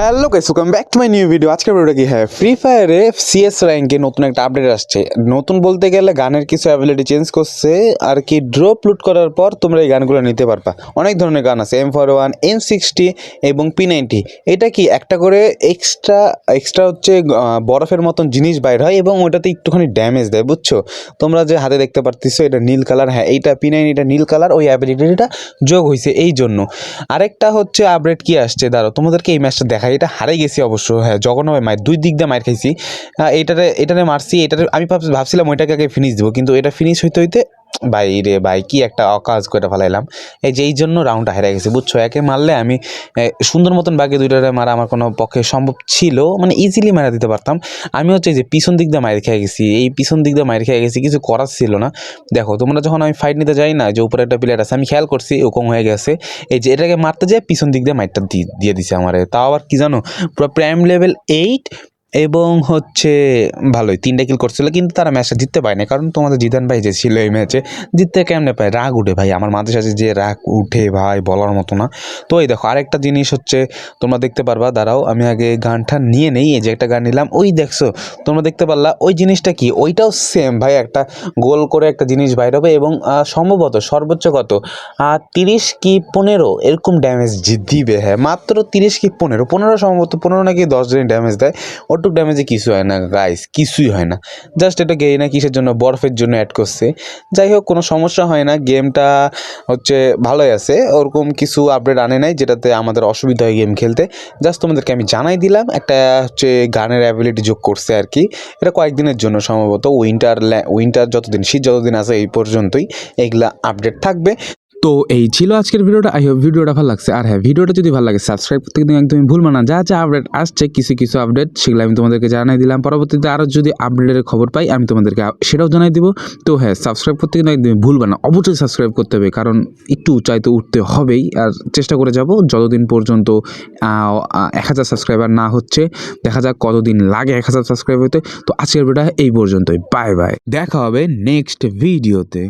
Hello guys welcome back to my new video আজকের ভিডিওটা কি? হ্যাঁ ফ্রি ফায়ারে সিএস র্যাঙ্কে নতুন একটা আপডেট আসছে। নতুন বলতে গেলে গানের কিছু অ্যাবিলিটি চেঞ্জ করছে, আর কি ড্রপ লুট করার পর তোমরা এই গানগুলো নিতে পারবা। অনেক ধরনের গান আছে M four one M sixty এবং পি নাইনটি এটা কি একটা করে এক্সট্রা এক্সট্রা হচ্ছে বরফের মতন জিনিস বাইর হয় এবং ওটাতে একটুখানি ড্যামেজ দেয়, বুঝছ? তোমরা যে হাতে দেখতে পারতেছো, এটা নীল কালার হ্যাঁ এইটা পি নাইন এটা নীল কালার ওই অ্যাবিলিটিটা যোগ হয়েছে এই জন্য আরেকটা হচ্ছে আপডেট কি আসছে? দাঁড়ো তোমাদেরকে এই ম্যাচটা দেখাই এটা হারে গেছি অবশ্য। হ্যাঁ জঘন্যভাবে মায়ের দুই দিক দিয়ে মায়ের খাইছি। এটাতে এটারে মারছি এটাতে আমি ভাব- ভাবছিলাম ওইটাকে আগে ফিনিশ দেবো, কিন্তু এটা ফিনিশ হইতে হইতে ভাই রে ভাই, কি একটা অকাজ করে ফেলাইলাম। এই যে এই জন্য রাউন্ডটা হেরে গেছে, বুঝছ? একে মারলে আমি সুন্দর মতন বাকি দুইটারে মারা আমার কোনো পক্ষে সম্ভব ছিল মানে ইজিলি মারা দিতে পারতাম। আমি হচ্ছে যে পিছন দিক দিয়ে মায়ের খেয়ে গেছি, এই পিছন দিক দিয়ে মায়ের খেয়ে গেছি, কিছু করার ছিল না। দেখো, তোমরা যখন আমি ফাইট নিতে যাই না, যে উপরে একটা প্লেয়ার আছে, আমি খেয়াল করছি ওকম হয়ে গেছে। এই যে এটাকে মারতে যায় পিছন দিক দিয়ে মাইটটা দিয়ে দিয়ে দিছে আমারে। তাও আবার কি জানো, পুরো প্রাইম লেভেল এইট এবং হচ্ছে, ভালোই, তিনটা কিল করছিল, কিন্তু তারা ম্যাচটা জিততে পারে না কারণ তোমাদের জিদান ভাই যে ছিল এই ম্যাচে জিততে কেমনে পায়? রাগ উঠে ভাই। আমার মাঝে সাথে যে রাগ উঠে ভাই, বলার মতো না। তো এই দেখো, আরেকটা জিনিস হচ্ছে, তোমরা দেখতে পারবা, দাঁড়াও, আমি আগে গানটা নিয়ে নেই, এই যে একটা গান নিলাম। ওই দেখছ, তোমরা দেখতে পারলা, ওই জিনিসটা কি? ওইটাও সেম ভাই, একটা গোল করে একটা জিনিস বাইর হবে এবং সম্ভবত সর্বোচ্চ কত? তিরিশ কি পনেরো? এরকম ড্যামেজ দিবে হ্যাঁ। মাত্র তিরিশ কি পনেরো? পনেরো সম্ভবত, পনেরো নাকি দশ দিন ড্যামেজ দেয়। ওটুক ড্যামেজে কিছু হয় না গাইস কিছুই হয় না। জাস্ট এটা গেই না কিসের জন্য? বরফের জন্য অ্যাড করছে। যাই হোক, কোনো সমস্যা হয় না। গেমটা হচ্ছে ভালোই আছে। ওরকম কিছু আপডেট আনে নাই, যেটাতে আমাদের অসুবিধা হয় গেম খেলতে। জাস্ট তোমাদেরকে আমি জানাই দিলাম, একটা হচ্ছে গানের অ্যাবিলিটি যোগ করছে আর কি। এটা কয়েকদিনের জন্য সম্ভবত। উইন্টার উইন্টার যতদিন, শীত যতদিন আছে, এই পর্যন্তই এগুলা আপডেট থাকবে। তো এই ছিল আজকের ভিডিওটা। আই হোপ ভিডিওটা ভালো লাগছে। আর হ্যাঁ ভিডিওটা যদি ভালো লাগে সাবস্ক্রাইব করতে কিন্তু একদমই ভুলবো না। যা যা আপডেট আসছে, কিছু কিছু আপডেট সেগুলো আমি তোমাদেরকে জানাই দিলাম। পরবর্তীতে আরও যদি আপডেটের খবর পাই, আমি তোমাদেরকে সেটাও জানাই দিব। তো হ্যাঁ সাবস্ক্রাইব করতে কিন্তু একদমই ভুলবে না। অবশ্যই সাবস্ক্রাইব করতে হবে, কারণ একটু উঁচাই তো উঠতে হবেই। আর চেষ্টা করে যাব, যতদিন পর্যন্ত এক হাজার সাবস্ক্রাইবার না হচ্ছে, দেখা যাক কতদিন লাগে এক হাজার সাবস্ক্রাইব হতে। তো আজকের ভিডিওটা এই পর্যন্তই। বাই বাই দেখা হবে নেক্সট ভিডিওতে